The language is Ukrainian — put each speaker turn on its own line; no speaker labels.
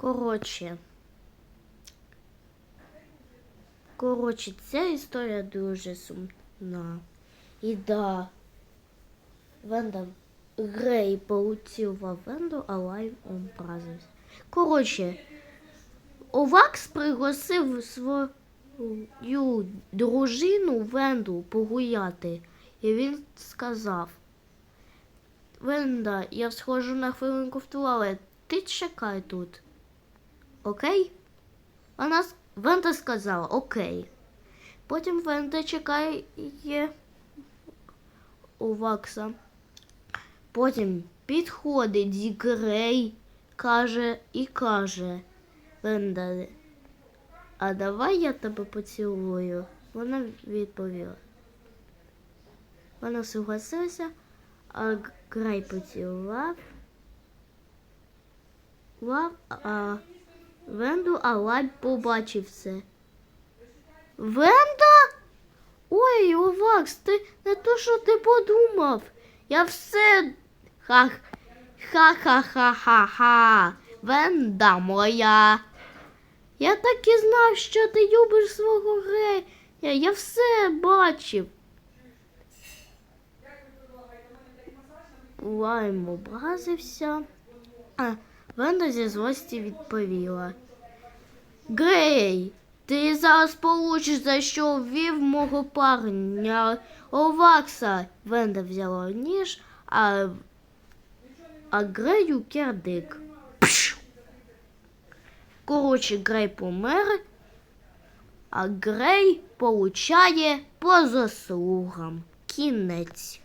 Коротше. Коротше, ця історія дуже сумна. І да. Венда Грей поцілував Венду, а Лайм образився. Коротше, Овакс пригласив свою дружину Венду погуляти. І він сказав: Венда, я схожу на хвилинку в туалет. Ти чекай тут. Окей? Вона Венда сказала окей. Потім Венда чекає у Вакса. Потім підходить Дік каже і каже Венда, а давай я тебе поцілую. Вона відповіла. Вона согласилася, а Грей поцілував. Лав, а Венду, а Лайб побачив це. Венда? Ой, Овакс, ти не то, що ти подумав. Я все. Ха. Ха-ха-ха-ха-ха. Венда моя. Я так і знав, що ти любиш свого грея. Я все бачив. Лайм образився. А Венда зі злості відповіла. Грей, ти зараз получиш за що ввів мого парня Овакса. Венда взяла ніж, а, а Грею кирдик. Пш! Коротше, Грей помер, а Грей получає по заслугам. Кінець.